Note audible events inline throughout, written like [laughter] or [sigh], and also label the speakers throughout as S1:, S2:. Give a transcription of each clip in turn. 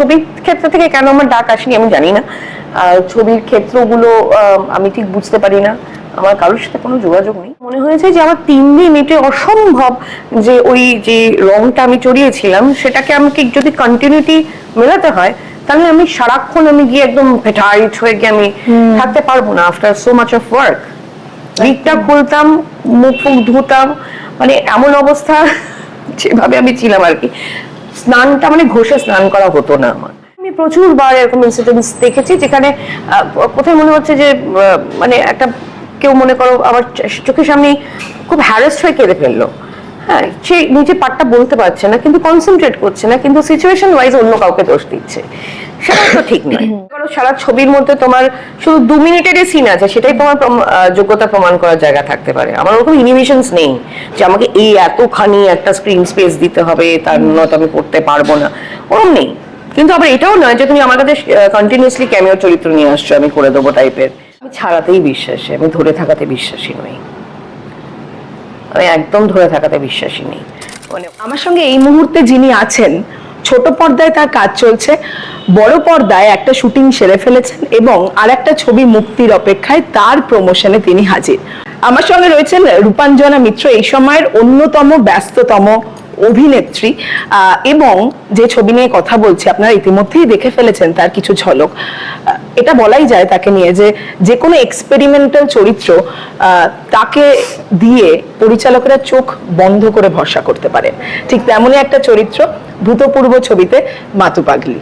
S1: ছবির ক্ষেত্র থেকে কেন আমার ডাক আসেনি আমি জানি না। ছবির ক্ষেত্রগুলো আমি ঠিক বুঝতে পারি না। আমার কারোর সাথে কোনো যোগাযোগ নেই। মনে হয়েছে যে আমার তিন দিন এটা অসম্ভব যে ওই যে রংটা আমি চড়িয়েছিলাম সেটাকে আমাকে যদি কন্টিনিউটি মেলাতে হয় তাহলে আমি সারাক্ষণ আমি গিয়ে একদম ভেটাইট হয়ে গিয়ে আমি থাকতে পারব না after so much of work লিকটা খুলতাম মুখ ফুক ধুতাম মানে এমন অবস্থা [laughs] যেভাবে আমি ছিলাম আর কি। স্নানটা মানে ঘষে স্নান করা হতো না আমার। আমি প্রচুর বার এরকম ইনসিডেন্টস দেখেছি যেখানে কোথায় মনে হচ্ছে যে মানে একটা কেউ মনে করো আমার চোখের সামনে খুব হ্যারেস্ট হয়ে কেঁদে ফেলল। হ্যাঁ সে নিজে পাঠটা বলতে পারছে না কিন্তু কনসেন্ট্রেট করছে না কিন্তু সিচুয়েশন ওয়াইজ অন্য কাউকে দোষ দিচ্ছে। সেটা তো ঠিক নয়। [coughs] কারণ সারা ছবির মধ্যে তোমার শুধু দু মিনিটেরই সিন আছে সেটাই তোমার যোগ্যতা প্রমাণ করার জায়গা থাকতে পারে। আমার ওরকম ইনিভিশনস নেই যে আমাকে এই এতখানি একটা স্ক্রিন স্পেস দিতে হবে তার নয়তো আমি করতে পারব না। ওরকম নেই। কিন্তু আবার এটাও নয় যে তুমি আমার কাছে কন্টিনিউসলি ক্যামিও চরিত্র নিয়ে আসছো আমি করে দেবো টাইপের আমি ছাড়াতেই বিশ্বাসী আমি ধরে থাকাতে বিশ্বাসী নই। আমি একদম ধরে থাকাতে বিশ্বাসী নেই। মানে
S2: আমার সঙ্গে এই মুহূর্তে যিনি আছেন, ছোট পর্দায় তার কাজ চলছে, বড় পর্দায় একটা শুটিং সেরে ফেলেছেন এবং আর একটা ছবি মুক্তির অপেক্ষায় তার প্রমোশনে তিনি হাজির। আমার সঙ্গে রয়েছেন রূপাঞ্জনা মিত্র, এই সময়ের অন্যতম ব্যস্ততম অভিনেত্রী এবং যে ছবি নিয়ে কথা বলছি, আপনারা ইতিমধ্যেই দেখে ফেলেছেন তার কিছু ঝলক। এটা বলাই যায় তাকে নিয়ে যে যে কোনো এক্সপেরিমেন্টাল চরিত্র তাকে দিয়ে পরিচালকেরা চোখ বন্ধ করে ভরসা করতে পারেন ঠিক তেমনই একটা চরিত্র ভূতপূর্ব ছবিতে মাতু পাগলি।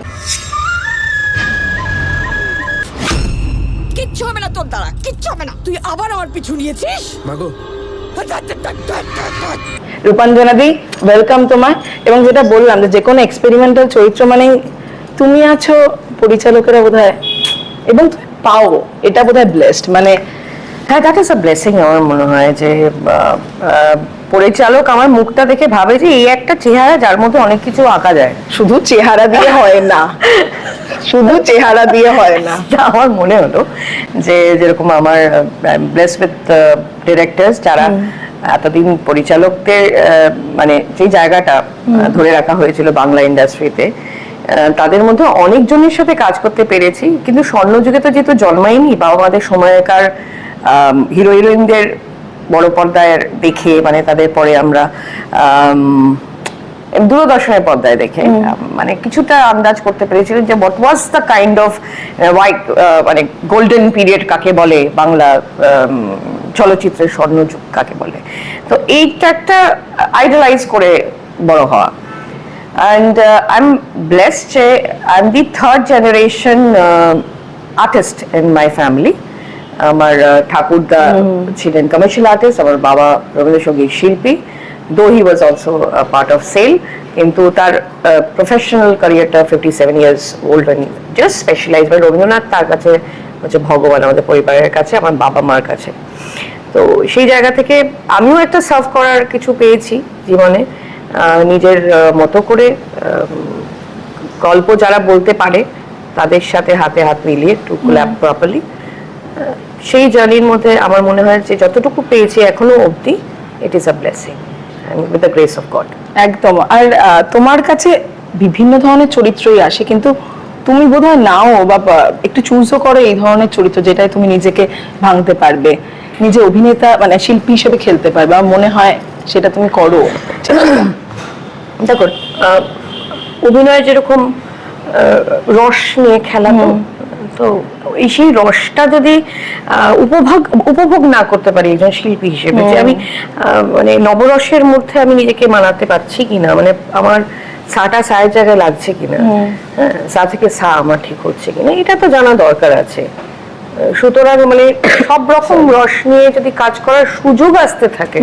S3: কিচ্ছু হবে না তোর দ্বারা কিচ্ছু হবে না। তুই আবার আমার পিছু নিয়েছিস?
S4: মাগো।
S2: রূপাঞ্জনা ওয়েলকাম তোমায়। এবং যেটা বললাম যে যে কোনো এক্সপেরিমেন্টাল চরিত্র মানে তুমি আছো পরিচালকেরা বোধহয় এবং পাও এটা বোধহয় ব্লেসড মানে
S1: হ্যাঁ দ্যাট ইজ আ ব্লেসিং আমার মনে হয় যে পরিচালক আমার মুখটা দেখে ভাবে যে এই একটা চেহারা যার মধ্যে অনেক কিছু আঁকা যায়।
S2: শুধু চেহারা দিয়ে হয় না। শুধু চেহারা দিয়ে হয় না। [laughs]
S1: আমার মনে হলো যে যেরকম আমার ব্লেস উইথ ডিরেক্টরস যারা এতদিন পরিচালকদের মানে যে জায়গাটা ধরে রাখা হয়েছিল বাংলা ইন্ডাস্ট্রিতে তাদের মধ্যে অনেকজনের সাথে কাজ করতে পেরেছি। কিন্তু স্বর্ণযুগে তো যেহেতু জন্মায়নি বাবা মাদের সময়কার হিরো হিরোইনদের বড় পর্দায় দেখে মানে তাদের পরে আমরা আম, দূরদর্শনের পর্দায় দেখে মানে কিছুটা আন্দাজ করতে পেরেছিলেন যে what was the kind of white মানে গোল্ডেন পিরিয়ড কাকে বলে বাংলা চলচ্চিত্রের স্বর্ণযুগ কাকে বলে। তো এইটা একটা আইডলাইজ করে বড় হওয়া। আই এম ব্লেসড যে I am the third generation artist in my family আমার ঠাকুরদা ছিলেন কমার্শিয়াল আর্টিস্ট আমার বাবা রবীন্দ্রসঙ্গীত শিল্পী though he was also part of cell কিন্তু তার প্রফেশনাল ক্যারিয়ারটা fifty seven years old and just specialize by Rabindranath তার কাছে হচ্ছে ভগবান আমাদের পরিবারের কাছে আমার বাবা মার কাছে তো সেই জায়গা থেকে আমিও একটা সার্ভ করার কিছু পেয়েছি জীবনে। নিজের মতো করে গল্প যারা বলতে পারে তাদের সাথে হাতে হাত মিলিয়ে টু কোল্যাব প্রপারলি সেই জার্নির মধ্যে আমার মনে হয় যে যতটুকু পেয়েছি এখনও অবধি it is a blessing with the grace of God
S2: একদম। আর তোমার কাছে বিভিন্ন ধরনের চরিত্রই আসে কিন্তু তুমি বোধহয় নাও বা বা একটু চুজও করো এই ধরনের চরিত্র যেটাই তুমি নিজেকে ভাঙতে পারবে। নিজে অভিনেতা মানে শিল্পী হিসেবে খেলতে পারবে আমার মনে হয় সেটা তুমি করো।
S1: দেখো অভিনয় যেরকম রস নিয়ে খেলা তো এই সেই রসটা যদি উপভোগ উপভোগ না করতে পারি একজন শিল্পী হিসেবে যে আমি মানে নবরসের মধ্যে আমি নিজেকে মানাতে পারছি কিনা মানে আমার সাটা সায়ের জায়গায় লাগছে কিনা হ্যাঁ সা থেকে সা আমার ঠিক হচ্ছে কিনা এটা তো জানা দরকার আছে। সুতরাং মানে সব রকম রস নিয়ে যদি কাজ করার সুযোগ আসতে থাকে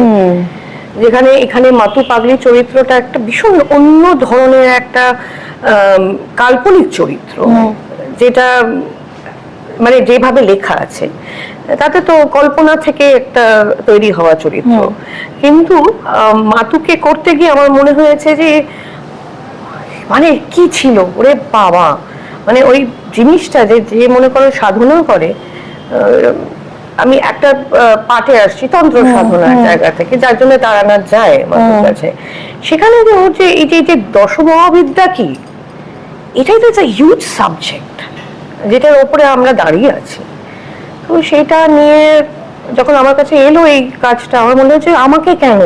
S1: যেখানে এখানে মাতু পাগলি চরিত্রটা একটা ভীষণ অন্য ধরনের একটা কাল্পনিক চরিত্র যেটা মানে যেভাবে লেখা আছে তাতে তো কল্পনা থেকে একটা তৈরি হওয়া চরিত্র। কিন্তু মাতুকে করতে গিয়ে আমার মনে হয়েছে যে মানে কি ছিল? ওরে বাবা! মানে ওই জিনিসটা যে যে মনে করো সাধনা করে আমি একটা পাঠে আসছি তন্ত্র সাধনার জায়গা থেকে যার জন্য তারানাথ যায় মানুষের কাছে। সেখানে যে হচ্ছে এই যে এই যে দশমহাবিদ্যা কি এটাই তো একটা হিউজ সাবজেক্ট যেটার ওপরে আমরা দাঁড়িয়ে আছি। তো সেটা নিয়ে যখন আমার কাছে এলো এই কাজটা আমার মনে হচ্ছে আমাকে কেন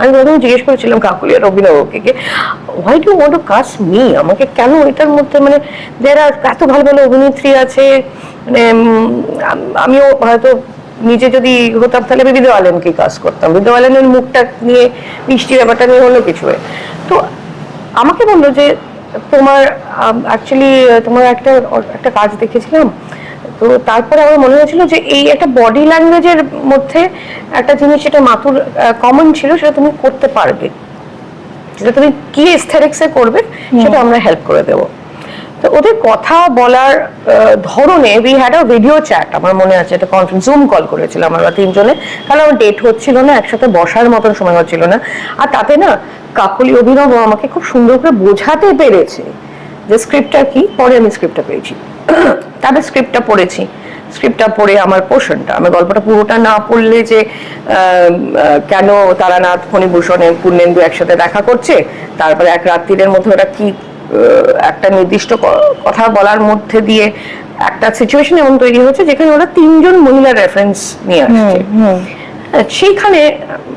S1: আমি প্রথমে জিজ্ঞেস করেছিলাম কাকুলিয়া রবীন্দ্রকে why do want to cast me আমাকে কেন এটার মধ্যে মানে যারা এত ভালো ভালো অভিনেত্রী আছে মানে আমিও হয়তো নিজে যদি হতাম তাহলে আমি বিদ্যা আলেনকে কাজ করতাম। বিদ্যা আলেনের মুখটা নিয়ে, মিষ্টি ব্যাপারটা নিয়ে অন্য কিছু তো আমাকে বলল যে, তোমার অ্যাকচুয়ালি তোমার একটা একটা কাজ দেখেছিলাম তো তারপরে আমার মনে হয়েছিল যে এই একটা বডি ল্যাঙ্গুয়েজের মধ্যে একটা জিনিস যেটা মাতুর কমন ছিল সেটা তুমি করতে পারবে। যেটা তুমি কি এস্থেটিক্সে করবে সেটা আমরা হেল্প করে দেব। তো ওদের কথা বলার ধরনে we had a video chat আমার মনে আছে এটা কনফারেন্স জুম কল করেছিলাম আমরা তিনজনে। কারণ আমার ডেট হচ্ছিল না একসাথে বসার মতন সময় হচ্ছিল না। আর তাতে না কাকলি অভিনব আমাকে খুব সুন্দর করে বোঝাতে পেরেছে যে স্ক্রিপ্টটা কি পরে আমি স্ক্রিপ্টটা পেয়েছি। তাদের স্ক্রিপ্টটা পড়েছি। স্ক্রিপ্টটা পড়ে আমার পোষণটা। আমি গল্পটা পুরোটা না পড়লে যে কেন তারানাথ ফণিভূষণে পূর্ণেন্দু একসাথে দেখা করছে তারপরে এক রাত্রিরের মধ্যে ওরা কি একটা নির্দিষ্ট কথা বলার মধ্যে দিয়ে একটা সিচুয়েশন এমন তৈরি হচ্ছে যেখানে ওরা তিনজন মহিলার রেফারেন্স নিয়ে আসছে। হ্যাঁ, সেইখানে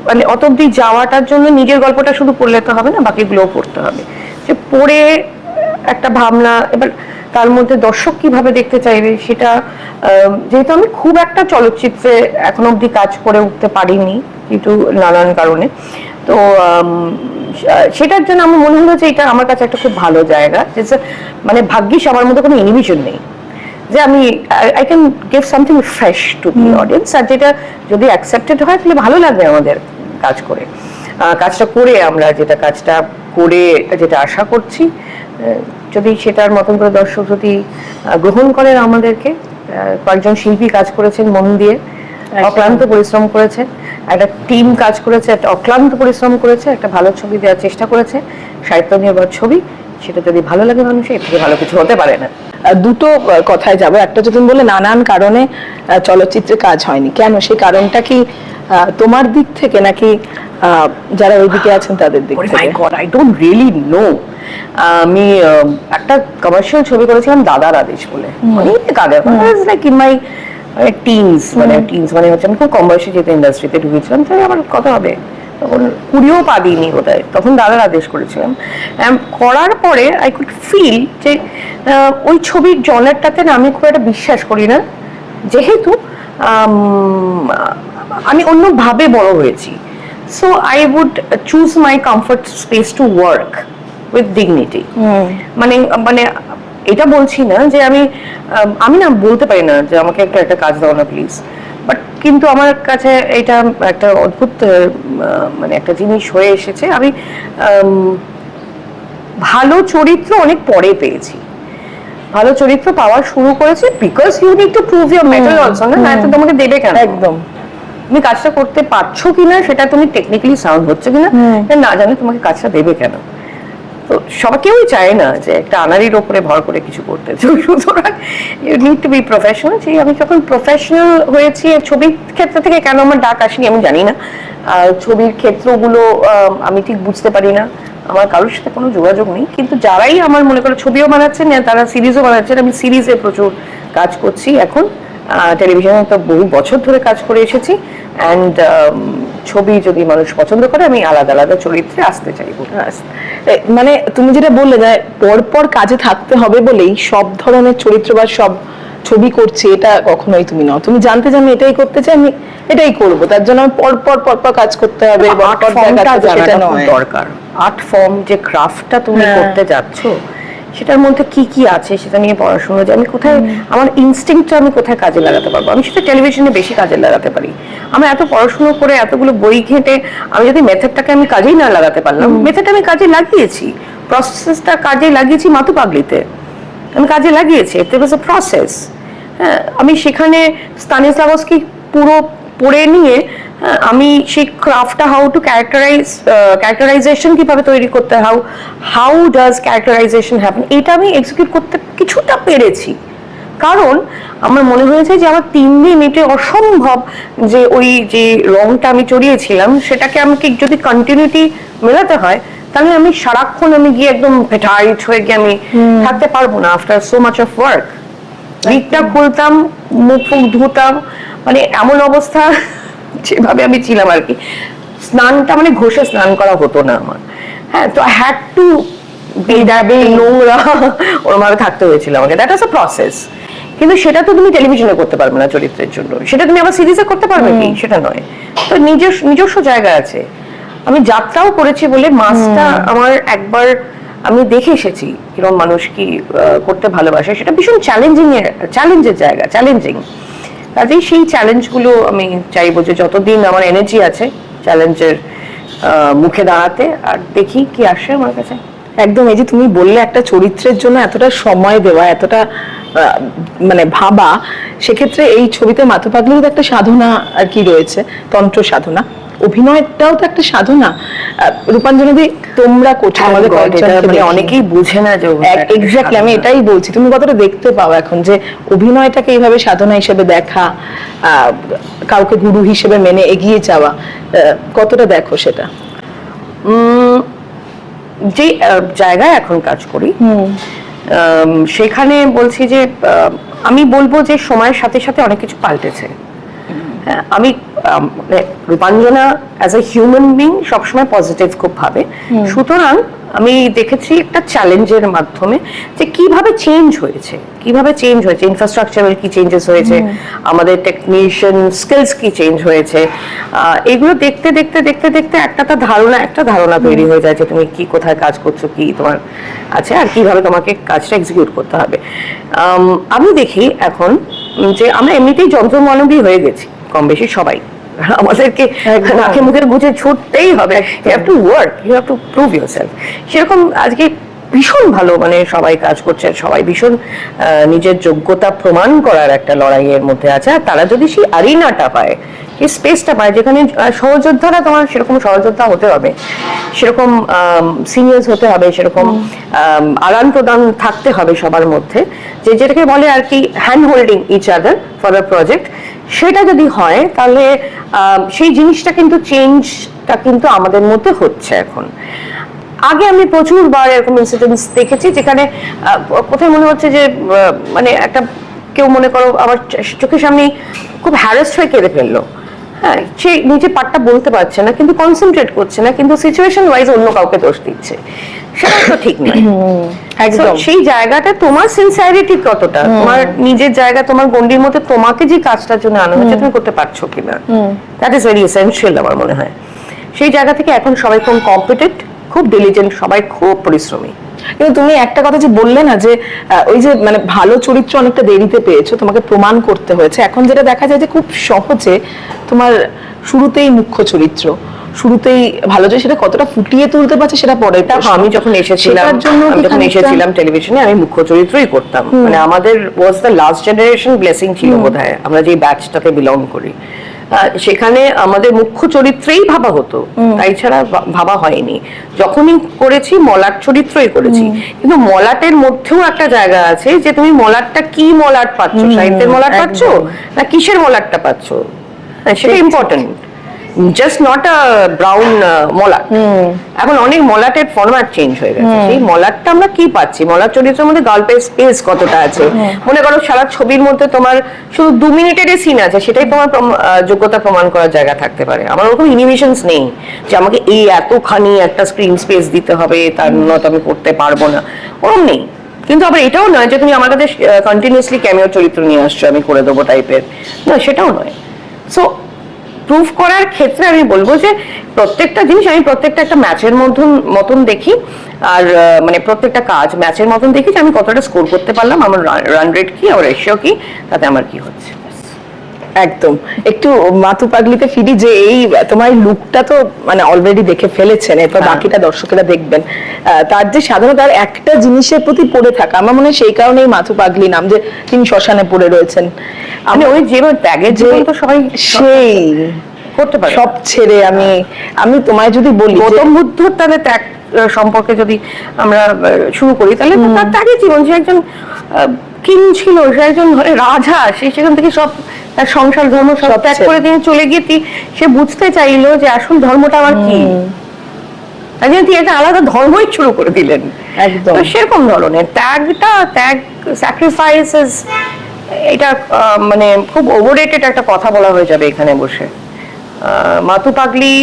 S1: মানে অত অব্দি যাওয়াটার জন্য নিজের গল্পটা শুধু পড়লে তো হবে না বাকিগুলোও পড়তে হবে। যে পড়ে একটা ভাবনা এবার তার মধ্যে দর্শক কীভাবে দেখতে চাইবে সেটা যেহেতু আমি খুব একটা চলচ্চিত্রে এখন অবধি কাজ করে উঠতে পারিনি কিন্তু নানান কারণে। তো সেটার জন্য আমার মনে হলো যে এটা আমার কাছে একটা খুব ভালো জায়গা যে মানে ভাগ্যিস আমার মধ্যে কোনো ইনিবিশন নেই। যে আমি I can give something fresh to the audience আর যেটা যদি অ্যাকসেপ্টেড হয় তাহলে ভালো লাগবে আমাদের কাজ করে। কাজটা করে আমরা যেটা কাজটা করে যেটা আশা করছি যদি সেটার মতন করে দর্শক যদি গ্রহণ করেন আমাদেরকে কয়েকজন শিল্পী কাজ করেছেন মন দিয়ে অক্লান্ত পরিশ্রম করেছে একটা টিম কাজ করেছে একটা অক্লান্ত পরিশ্রম করেছে একটা ভালো ছবি দেওয়ার চেষ্টা করেছে সাহিত্য নির্ভর ছবি সেটা যদি ভালো লাগে মানুষের এর থেকে ভালো কিছু হতে পারে না।
S2: দুটো কথায় যাব। একটা যদি বলে নানান কারণে চলচ্চিত্রে কাজ হয়নি কেন? সেই কারণটা কি তোমার দিক থেকে নাকি যারা ওইদিকে আছেন তাদের দিক থেকে?
S1: God I don't really know আমি একটা কমার্শিয়াল ছবি করেছিলাম দাদার আদেশ বলে। অনেক আগে লাইক ইন মাই টিনস মানে টিনস মানে হচ্ছে আমি খুব কম বয়সে যেতে ইন্ডাস্ট্রিতে ঢুকেছিলাম তাই আমার কত হবে। তখন কুড়িও পা দিইনি বোধহয় তখন দাদার আদেশ করেছিলাম। করার পরে আই কুড ফিল যে আহ, ওই ছবির জনারটাতে না আমি খুব একটা বিশ্বাস করি না। যেহেতু আম, অন্যভাবে বড় হয়েছি। So I would choose my comfort space to work with dignity মানে মানে এটা বলছি না যে আমি আমি না বলতে পারি না যে আমাকে একটা একটা কাজ দাও না প্লিজ বাট কিন্তু আমার কাছে এটা একটা অদ্ভুত মানে একটা জিনিস হয়ে এসেছে। আমি ভালো চরিত্র অনেক পরে পেয়েছি। ভালো চরিত্র পাওয়া শুরু করেছে because you need to prove your mettle also না? না তো তোমাকে দেবে কেন?
S2: একদম।
S1: তুমি কাজটা করতে পারছ কিনা সেটা তুমি টেকনিক্যালি সাউন্ড হচ্ছে কিনা না জানে তোমাকে কাজটা দেবে কেন? তো সবাই কেউই চায় না যে একটা আনারির ওপরে ভর করে কিছু করতে। সুতরাং you need to be professional যে আমি যখন প্রফেশনাল হয়েছি ছবির ক্ষেত্র থেকে কেন আমার ডাক আসেনি আমি জানি না। ছবির ক্ষেত্রগুলো আম, ঠিক বুঝতে পারি না। আমার কারোর সাথে কোনো যোগাযোগ নেই। কিন্তু যারাই আমার মনে করো ছবিও বানাচ্ছেন তারা সিরিজও বানাচ্ছেন আমি সিরিজে প্রচুর কাজ করছি এখন। টেলিভিশনে তো বহু বছর ধরে কাজ করে এসেছি। অ্যান্ড ছবি যদি মানুষ পছন্দ করে আমি আলাদা আলাদা চরিত্রে আসতে চাইব
S2: মানে তুমি যেটা বললে যে পরপর কাজে থাকতে হবে বলেই সব ধরনের চরিত্র বা সব ছবি করছে এটা কখনোই তুমি নও। তুমি জানতে যে আমি এটাই করতে চাই আমি এটাই করব। তার জন্য আমার পরপর পরপর কাজ করতে হবে
S1: আর্ট ফর্মটা জানাটা খুব দরকার। আর্ট ফর্ম যে ক্রাফটটা তুমি
S2: হ্যাঁ।
S1: করতে যাচ্ছ সেটার মধ্যে কি কি আছে সেটা নিয়ে পড়াশোনা যে আমি কোথায় আমার ইনস্টিংক্টটা আমি কোথায় কাজে লাগাতে পারব? আমি সেটা টেলিভিশনে বেশি কাজে লাগাতে পারি। আমি এত পড়াশোনা করে এতগুলো বই ঘেঁটে আমি যদি মেথডটাকে আমি কাজেই না লাগাতে পারলাম মেথডটা আমি কাজে লাগিয়েছি। প্রসেসটা কাজে লাগিয়েছি মাতু পাগলিতে। আমি কাজে লাগিয়েছি। ইট ওয়াজ আ প্রসেস হ্যাঁ আমি সেখানে স্তানিস্লাভস্কি পুরো পড়ে নিয়ে হ্যাঁ, আমি সেই ক্রাফটটা হাউ টু ক্যারেক্টারাইজ ক্যারেক্টারাইজেশন কীভাবে তৈরি করতে how how does characterization happen এটা আমি এক্সিকিউট করতে কিছুটা পেরেছি। কারণ আমার মনে হয়েছে যে আমার তিন দিন এটা অসম্ভব যে ওই যে রংটা আমি চড়িয়েছিলাম সেটাকে আমাকে যদি কন্টিনিউটি মেলাতে হয় তাহলে আমি সারাক্ষণ আমি গিয়ে একদম পেটাইট হয়ে গিয়ে আমি থাকতে পারব না after so much of work লিকটা খুলতাম মুখ ফুক ধুতাম মানে এমন অবস্থা [laughs] যেভাবে আমি ছিলাম আর কি। স্নানটা মানে ঘষে স্নান করা হতো না আমার। হ্যাঁ তো আই হ্যাড টু বেদাবে নোংরা। [laughs] ওরমভাবে থাকতে হয়েছিল আমাকে। দ্যাট ওয়াজ আ প্রসেস কিন্তু সেটা তো তুমি টেলিভিশনে করতে পারবে না চরিত্রের জন্য। সেটা তুমি আবার সিরিজে করতে পারবে কি? সেটা নয়। তো নিজস্ব নিজস্ব জায়গা আছে। আমি যাত্রাও করেছি বলে মাছটা আমার একবার আমি দেখে এসেছি কীরকম মানুষ কি করতে ভালোবাসে। সেটা ভীষণ চ্যালেঞ্জিং এর চ্যালেঞ্জের জায়গা চ্যালেঞ্জিং কাজেই সেই চ্যালেঞ্জগুলো আমি চাইব যে যতদিন আমার এনার্জি আছে চ্যালেঞ্জের মুখে দাঁড়াতে, আর দেখি কি আসে আমার কাছে।
S2: একদম, এই যে তুমি বললে একটা চরিত্রের জন্য এতটা সময় দেওয়া, এতটা মানে ভাবা, সেক্ষেত্রে এই ছবিতে মাথা মাথুপাগলির একটা সাধনা আর কি রয়েছে, তন্ত্র সাধনা। অভিনয়টাও তো একটা সাধনা। রূপাঞ্জনাদি তোমরা করছ আমাদের
S1: এটা মানে অনেকেই বুঝে না যে
S2: এক্স্যাক্টলি আমি এটাই বলছি তুমি কতটা দেখতে পাও এখন যে অভিনয়টাকে এইভাবে সাধনা হিসেবে দেখা কাউকে গুরু হিসেবে মেনে এগিয়ে যাওয়া কতটা দেখো সেটা?
S1: উম, যে জায়গায় এখন কাজ করি সেখানে বলছি যে আমি বলব যে সময়ের সাথে সাথে অনেক কিছু পাল্টেছে। হ্যাঁ, আমি Rupanjana as a human being সবসময় পজিটিভ খুব ভাবে। সুতরাং আমি দেখেছি একটা চ্যালেঞ্জের মাধ্যমে যে কীভাবে চেঞ্জ হয়েছে কীভাবে চেঞ্জ হয়েছে ইনফ্রাস্ট্রাকচারাল কি চেঞ্জেস হয়েছে আমাদের টেকনিশিয়ান স্কিলস কি চেঞ্জ হয়েছে এগুলো দেখতে দেখতে দেখতে দেখতে একটা তো ধারণা একটা ধারণা তৈরি হয়ে যায় যে তুমি কি কোথায় কাজ করছ কি তোমার আছে আর কীভাবে তোমাকে কাজটা এক্সিকিউট করতে হবে। আমি দেখি এখন যে আমরা এমনিতেই যন্ত্রমানবী হয়ে গেছি। কম বেশি সবাই। আমাদেরকে নাকে মুখে বুঝে ছুটতেই হবে। You have to work you have to prove yourself সেরকম আজকে ভীষণ ভালো মানে সবাই কাজ করছে সবাই ভীষণ আহ, নিজের যোগ্যতা প্রমাণ করার একটা লড়াইয়ের মধ্যে আছে। আর তারা যদি সেই আরিনাটা পায় সেই স্পেসটা পায় যেখানে সহযোদ্ধারা তোমার সেরকম সহযোদ্ধা হতে হবে সেরকম সিনিয়র্স হতে হবে সেরকম আদান প্রদান থাকতে হবে সবার মধ্যে। যে যেটাকে বলে আর কি hand holding each other for a project সেটা যদি হয় তাহলে সেই জিনিসটা কিন্তু চেঞ্জটা কিন্তু আমাদের মধ্যে হচ্ছে এখন। আগে আমি প্রচুরবার এরকম ইনসিডেন্টস দেখেছি যেখানে কোথায় মনে হচ্ছে যে মানে একটা কেউ মনে করো আমার চ- চোখের সামনে খুব হ্যারাস্ট হয়ে কেঁদে ফেলল। হ্যাঁ সে নিজে পার্টটা বলতে পারছে না কিন্তু কনসেন্ট্রেট করছে না কিন্তু সিচুয়েশন ওয়াইজ অন্য কাউকে দোষ দিচ্ছে। সেটা তো ঠিক নয়। [coughs]
S2: একদম।
S1: সেই জায়গাটা তোমার সিনসারিটি কতটা? তোমার নিজের জায়গা তোমার গন্ডির মধ্যে তোমাকে যে কাজটার জন্য আনা হয়েছে তুমি করতে পারছ কিনা? দ্যাট ইজ ভেরি এসেনশিয়াল আমার মনে হয়। সেই জায়গা থেকে এখন সবাই খুব কম্পিটেন্ট খুব ডিলিজেন্ট সবাই খুব পরিশ্রমী।
S2: কিন্তু তুমি একটা কথা যে বললে না যে ওই যে মানে ভালো চরিত্র অনেকটা দেরিতে পেয়েছ তোমাকে প্রমাণ করতে হয়েছে। এখন যেটা দেখা যায় যে খুব সহজে তোমার শুরুতেই মুখ্য চরিত্র শুরুতেই ভালো যে সেটা কতটা ফুটিয়ে তুলতে পারছে সেটা পরে
S1: আমি যখন এসেছিলাম যখন এসেছিলাম টেলিভিশনে আমি মুখ্য চরিত্রই করতাম। মানে আমাদের was the last generation blessing ছিল বোধহয়। আমরা যে ব্যাচটাতে বিলং করি। সেখানে আমাদের মুখ্য চরিত্রেই ভাবা হতো। তাই ছাড়া ভাবা হয়নি। যখনই করেছি মলাট চরিত্রই করেছি। কিন্তু মলাটের মধ্যেও একটা জায়গা আছে যে তুমি মলাটটা কি মলাট পাচ্ছ? সাহিত্যের মলাট পাচ্ছ না কিসের মলাটটা পাচ্ছ? হ্যাঁ, সেটা important just not a brown মলাট এখন অনেক মলাটের ফরম্যাট চেঞ্জ হয়ে গেছে। সেই মলাটটা আমরা কি পাচ্ছি? মলাট চরিত্রের মধ্যে গল্পের স্পেস কতটা আছে? মনে করো সারা ছবির মধ্যে তোমার শুধু দু মিনিটেরই সিন আছে সেটাই তোমার যোগ্যতা প্রমাণ করার জায়গা থাকতে পারে। আমার ওরকম ইনিভিশনস নেই যে আমাকে এই এতখানি একটা স্ক্রিন স্পেস দিতে হবে তার নয়তো আমি করতে পারব না। ওরকম নেই। কিন্তু আবার এটাও নয় যে তুমি আমার কাছে কন্টিনিউসলি ক্যামিও চরিত্র নিয়ে আসছো আমি করে দেবো টাইপের না সেটাও নয়। সো প্রুভ করার ক্ষেত্রে আমি বলব যে প্রত্যেকটা জিনিস, আমি প্রত্যেকটা একটা ম্যাচের মতন মতন দেখি। আর মানে প্রত্যেকটা কাজ ম্যাচের মতন দেখি যে আমি কতটা স্কোর করতে পারলাম, আমার রান রেট কি আমার রেশিও কি, তাতে আমার কি হচ্ছে।
S2: একদম। একটু মাতু পাগলিতে ফিরি যে এই তোমার লুকটা তো মানে অলরেডি দেখে ফেলেছেন এরপর
S1: হ্যাঁ।
S2: বাকিটা দর্শকেরা দেখবেন। তার যে সাধারণত তার একটা জিনিসের প্রতি পড়ে থাকা আমার মনে হয় সেই কারণেই মাথু পাগলি নাম যে তিনি শ্মশানে পড়ে রয়েছেন।
S1: আমি ওই যে ত্যাগের
S2: যে
S1: তো সবাই
S2: সেই
S1: করতে পারে।
S2: সব ছেড়ে আমি আমি তোমায় যদি বলি
S1: গৌতম বুদ্ধর তাহলে ত্যাগ সম্পর্কে যদি আমরা শুরু করি তাহলে তার ত্যাগের জীবন সে একজন কিং ছিল সে একজন রাজা সে সেখান থেকে সব তার সংসার ধর্ম সব ত্যাগ করে তিনি চলে গিয়ে সে বুঝতে চাইলো যে আসল ধর্মটা আমার কি। রাজনীতি একটা আলাদা ধর্মই শুরু করে দিলেন।
S2: একদম।
S1: সেরকম ধরনের ত্যাগটা ত্যাগ স্যাক্রিফাইসেস এটা মানে খুব ওভাররেটেড একটা কথা বলা হয়ে যাবে এখানে বসে। আহ, মাতু পাগলি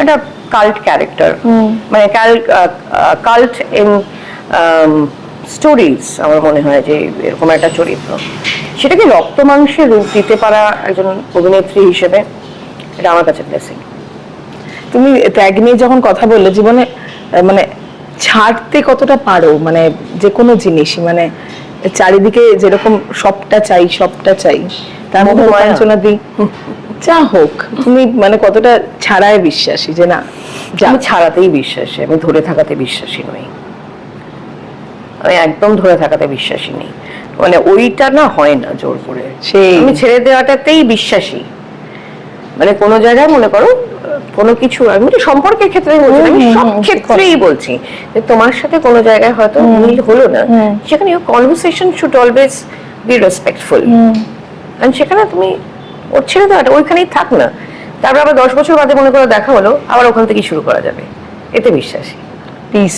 S1: একটা কাল্ট ক্যারেক্টার মানে কাল্ট ইন স্টোরিজ আমার মনে হয় যে এরকম একটা চরিত্র। সেটাকে রক্ত মাংসে রূপ দিতে পারা একজন অভিনেত্রী হিসেবে এটা আমার কাছে ব্লেসিং
S2: তুমি ত্যাগ নিয়ে যখন কথা বললে জীবনে মানে ছাড়তে কতটা পারো? মানে যে কোনো জিনিসই মানে চারিদিকে যেরকম সবটা চাই সবটা চাই তার মধ্যে
S1: মোহমায়া।
S2: দিই। যা হোক তুমি মানে কতটা ছাড়ায় বিশ্বাসী যে না যা
S1: আমি ছাড়াতেই বিশ্বাসী আমি ধরে থাকাতে বিশ্বাসী নই। আমি একদম ধরে থাকাতে বিশ্বাসী নেই। মানে ওইটা না হয় না জোর করে। আমি ছেড়ে দেওয়াটাতেই বিশ্বাসী। মানে কোনো জায়গায় মনে করো কোনো কিছু আমি বলি সম্পর্কের ক্ষেত্রে বলছি আমি সব ক্ষেত্রেই বলছি যে তোমার সাথে কোনো জায়গায় হয়তো মিল হলো না সেখানে conversation should always be respectful সেখানে তুমি ওর ছেড়ে দেওয়াটা ওইখানেই থাক না। তারপর আবার দশ বছর বাদে মনে করো দেখা হলো আবার ওখান থেকে শুরু করা যাবে। এতে বিশ্বাসী।
S2: পিস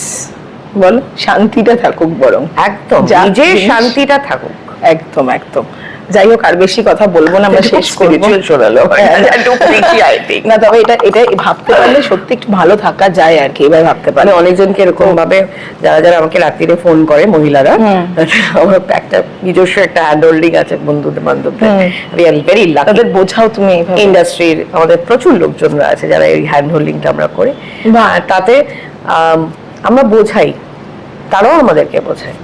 S2: বল? শান্তিটা থাকুক বরং।
S1: একদম নিজের শান্তিটা থাকুক।
S2: একদম একদম। যাই হোক আর বেশি কথা বলব না আমরা শেষ করব। হ্যাঁ, [laughs]
S1: think.
S2: না তবে এটা এটা ভাবতে পারলে সত্যি একটু ভালো থাকা যায় আর কি এবার ভাবতে
S1: মানে
S2: পারলে
S1: অনেকজনকে এরকম ভাবে যারা যারা আমাকে রাত্রিরে ফোন করে মহিলারা আমার একটা নিজস্ব একটা হ্যান্ড হোল্ডিং আছে বন্ধুদের বান্ধবদের ভেরি
S2: তাদের বোঝাও তুমি
S1: ইন্ডাস্ট্রির আমাদের প্রচুর লোকজনরা আছে যারা এই হ্যান্ড হোল্ডিংটা আমরা করি। তাতে আমরা বোঝাই তারাও আমাদেরকে বোঝায়।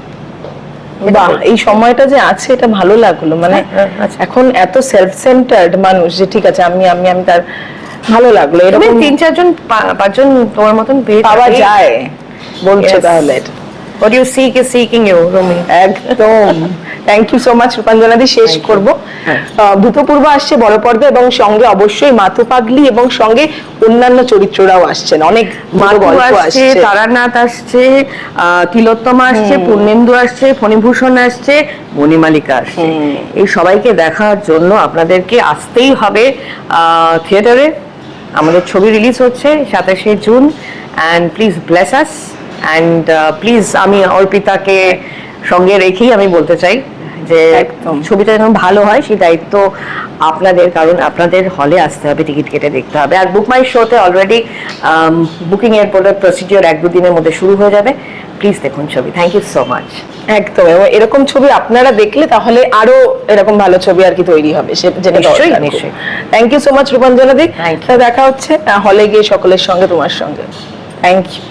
S2: বা এই সময়টা যে আছে এটা ভালো লাগল। মানে
S1: হ্যাঁ, হ্যাঁ, আচ্ছা।
S2: এখন এত সেলফ সেন্টার্ড মানুষ যে ঠিক আছে আমি আমি আমি তার ভালো লাগল। এরকম
S1: তিন চারজন পাঁচজন তোমার মতন
S2: পাওয়া যায় বলছে তাহলে এটা।
S1: What you seek is seeking you, Rumi.
S2: একদম। থ্যাংক ইউ সো মাচ রূপাঞ্জনাদি শেষ. করব। ভূতপূর্ব আসছে বড় পর্দা এবং সঙ্গে অবশ্যই মাতু পাগলি এবং সঙ্গে অন্যান্য চরিত্ররাও আসছেন। অনেক
S1: আসছে তারানাথ আসছে তিলোত্তমা আসছে পূর্ণেন্দু আসছে ফণিভূষণ আসছে মণিমালিকা আসছে। এই সবাইকে দেখার জন্য আপনাদেরকে আসতেই হবে থিয়েটারে। আমাদের ছবি রিলিজ হচ্ছে সাতাশে June. And please bless us and please আমি অর্পিতাকে সঙ্গে রেখেই আমি বলতে চাই যে। ছবিটা যেন ভালো হয় সেই দায়িত্ব আপনাদের কারণ আপনাদের হলে আসতে হবে টিকিট কেটে দেখতে হবে। আর বুক মাই শোতে অলরেডি বুকিং এর পরে প্রসিডিওর এক দুদিনের মধ্যে শুরু হয়ে যাবে। প্লিজ দেখুন ছবি। থ্যাংক ইউ সো মাচ
S2: একদম এবং এরকম ছবি আপনারা দেখলে তাহলে আরও এরকম ভালো ছবি আর কি তৈরি হবে যেটা
S1: নিশ্চয়ই, নিশ্চয়ই।
S2: Thank you so much
S1: Thank you.
S2: দেখা হচ্ছে হলে গিয়ে সকলের সঙ্গে তোমার সঙ্গে। Thank you